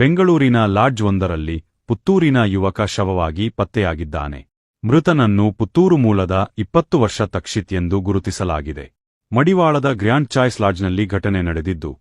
ಬೆಂಗಳೂರಿನ ಲಾಡ್ಜ್ ಒಂದರಲ್ಲಿ ಪುತ್ತೂರಿನ ಯುವಕ ಶವವಾಗಿ ಪತ್ತೆಯಾಗಿದ್ದಾನೆ. ಮೃತನನ್ನು ಪುತ್ತೂರು ಮೂಲದ ಇಪ್ಪತ್ತು ವರ್ಷ ತಕ್ಷಿತ್ ಎಂದು ಗುರುತಿಸಲಾಗಿದೆ. ಮಡಿವಾಳದ ಗ್ರ್ಯಾಂಡ್ ಚಾಯ್ಸ್ ಲಾಡ್ಜ್ನಲ್ಲಿ ಘಟನೆ ನಡೆದಿದ್ದು,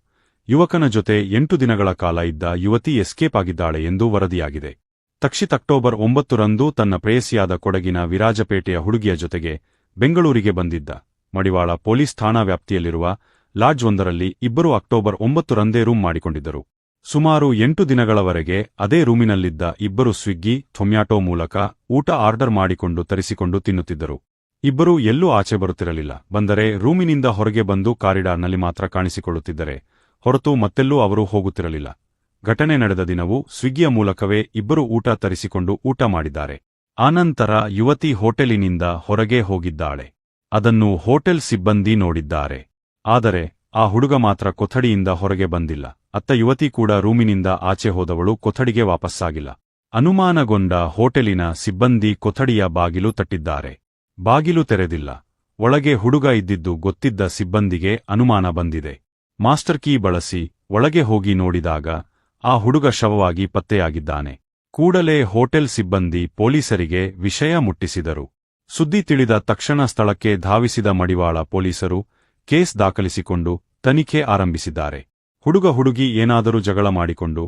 ಯುವಕನ ಜೊತೆ ಎಂಟು ದಿನಗಳ ಕಾಲ ಇದ್ದ ಯುವತಿ ಎಸ್ಕೇಪ್ ಆಗಿದ್ದಾಳೆ ಎಂದು ವರದಿಯಾಗಿದೆ. ತಕ್ಷಿತ್ ಅಕ್ಟೋಬರ್ ಒಂಬತ್ತರಂದು ತನ್ನ ಪ್ರೇಯಸಿಯಾದ ಕೊಡಗಿನ ವಿರಾಜಪೇಟೆಯ ಹುಡುಗಿಯ ಜೊತೆಗೆ ಬೆಂಗಳೂರಿಗೆ ಬಂದಿದ್ದ. ಮಡಿವಾಳ ಪೊಲೀಸ್ ಠಾಣಾ ವ್ಯಾಪ್ತಿಯಲ್ಲಿರುವ ಲಾಡ್ಜ್ ಒಂದರಲ್ಲಿ ಇಬ್ಬರು ಅಕ್ಟೋಬರ್ ಒಂಬತ್ತರಂದೇ ರೂಮ್ ಮಾಡಿಕೊಂಡಿದ್ದರು. ಸುಮಾರು ಎಂಟು ದಿನಗಳವರೆಗೆ ಅದೇ ರೂಮಿನಲ್ಲಿದ್ದ ಇಬ್ಬರು ಸ್ವಿಗ್ಗಿ, ಥೊಮ್ಯಾಟೊ ಮೂಲಕ ಊಟ ಆರ್ಡರ್ ಮಾಡಿಕೊಂಡು ತರಿಸಿಕೊಂಡು ತಿನ್ನುತ್ತಿದ್ದರು. ಇಬ್ಬರೂ ಎಲ್ಲೂ ಆಚೆ ಬರುತ್ತಿರಲಿಲ್ಲ. ಬಂದರೆ ರೂಮಿನಿಂದ ಹೊರಗೆ ಬಂದು ಕಾರಿಡಾರ್ನಲ್ಲಿ ಮಾತ್ರ ಕಾಣಿಸಿಕೊಳ್ಳುತ್ತಿದ್ದರೆ, ಹೊರತು ಮತ್ತೆಲ್ಲೂ ಅವರು ಹೋಗುತ್ತಿರಲಿಲ್ಲ. ಘಟನೆ ನಡೆದ ದಿನವೂ ಸ್ವಿಗ್ಗಿಯ ಮೂಲಕವೇ ಇಬ್ಬರು ಊಟ ತರಿಸಿಕೊಂಡು ಊಟ ಮಾಡಿದ್ದಾರೆ. ಆನಂತರ ಯುವತಿ ಹೋಟೆಲಿನಿಂದ ಹೊರಗೆ ಹೋಗಿದ್ದಾಳೆ. ಅದನ್ನು ಹೋಟೆಲ್ ಸಿಬ್ಬಂದಿ ನೋಡಿದ್ದಾರೆ. ಆದರೆ ಆ ಹುಡುಗ ಮಾತ್ರ ಕೊಠಡಿಯಿಂದ ಹೊರಗೆ ಬಂದಿಲ್ಲ. ಅತ್ತ ಯುವತಿ ಕೂಡ ರೂಮಿನಿಂದ ಆಚೆ ಹೋದವಳು ಕೊಠಡಿಗೆ ವಾಪಸ್ಸಾಗಿಲ್ಲ. ಅನುಮಾನಗೊಂಡ ಹೋಟೆಲಿನ ಸಿಬ್ಬಂದಿ ಕೊಠಡಿಯ ಬಾಗಿಲು ತಟ್ಟಿದ್ದಾರೆ. ಬಾಗಿಲು ತೆರೆದಿಲ್ಲ. ಒಳಗೆ ಹುಡುಗ ಇದ್ದಿದ್ದು ಗೊತ್ತಿದ್ದ ಸಿಬ್ಬಂದಿಗೆ ಅನುಮಾನ ಬಂದಿದೆ. ಮಾಸ್ಟರ್ ಕೀ ಬಳಸಿ ಒಳಗೆ ಹೋಗಿ ನೋಡಿದಾಗ ಆ ಹುಡುಗ ಶವವಾಗಿ ಪತ್ತೆಯಾಗಿದ್ದಾನೆ. ಕೂಡಲೇ ಹೋಟೆಲ್ ಸಿಬ್ಬಂದಿ ಪೊಲೀಸರಿಗೆ ವಿಷಯ ಮುಟ್ಟಿಸಿದರು. ಸುದ್ದಿ ತಿಳಿದ ತಕ್ಷಣ ಸ್ಥಳಕ್ಕೆ ಧಾವಿಸಿದ ಮಡಿವಾಳ ಪೊಲೀಸರು ಕೇಸ್ ದಾಖಲಿಸಿಕೊಂಡು ತನಿಖೆ ಆರಂಭಿಸಿದ್ದಾರೆ. ಹುಡುಗ ಹುಡುಗಿ ಏನಾದರೂ ಜಗಳ ಮಾಡಿಕೊಂಡು